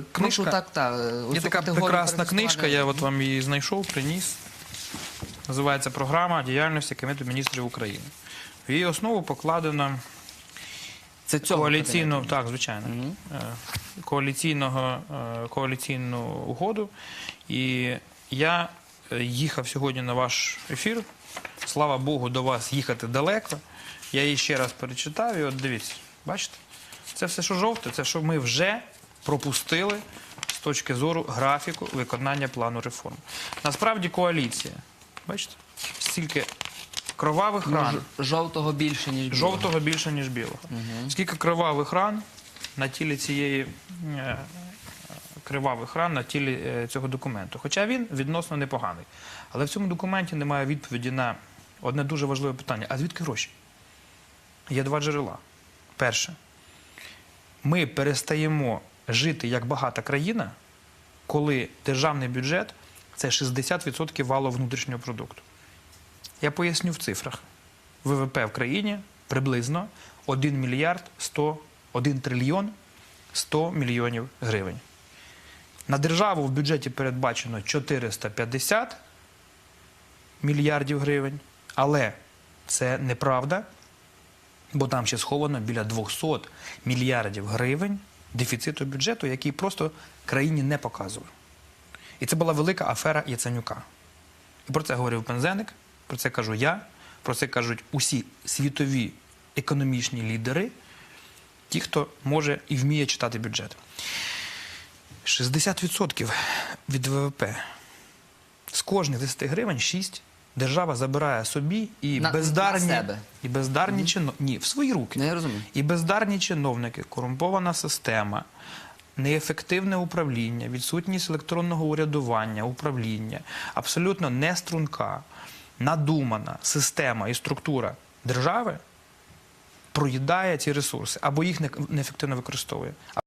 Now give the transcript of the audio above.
е, книжка. Прошу, так, так. е, Є така прекрасна книжка, я от вам її знайшов, приніс. Називається Програма діяльності Кабінету міністрів України. В її основу покладено Це цього коаліційну, так, звичайно, е, коаліційного, е, коаліційну угоду. І я їхав сьогодні на ваш ефір. Слава Богу, до вас їхати далеко. Я її ще раз перечитав, і от дивіться, бачите? Це все, що жовте, це що ми вже пропустили з точки зору графіку виконання плану реформ. Насправді коаліція, бачите, стільки кровавих Ну, ран. Жовтого більше, ніж білого. Жовтого більше, ніж білого. Скільки кривавих ран на тілі цієї е, кривавих ран на тілі е, цього документу. Хоча він відносно непоганий. Але в цьому документі немає відповіді на одне дуже важливе питання: а звідки гроші? Є два джерела. Перше, ми перестаємо жити як багата країна, коли державний бюджет це 60% валу внутрішнього продукту. Я поясню в цифрах. ВВП в країні приблизно 1 мільярд 100, 1 трильйон 100 мільйонів гривень. На державу в бюджеті передбачено 450 мільярдів гривень, але це неправда, бо там ще сховано біля 200 мільярдів гривень дефіциту бюджету, який просто країні не показував. І це була велика афера Яценюка. І про це говорив Пензеник, про це кажу я, про це кажуть усі світові економічні лідери, ті, хто може і вміє читати бюджет. 60% від ВВП. З кожних 10 гривень 6 держава забирає собі і На- бездарні, на і бездарні чино... Ні, в свої руки. Ну, я розумію. І бездарні чиновники, корумпована система, неефективне управління, відсутність електронного урядування, управління, абсолютно не струнка, надумана система і структура держави проїдає ці ресурси або їх неефективно використовує.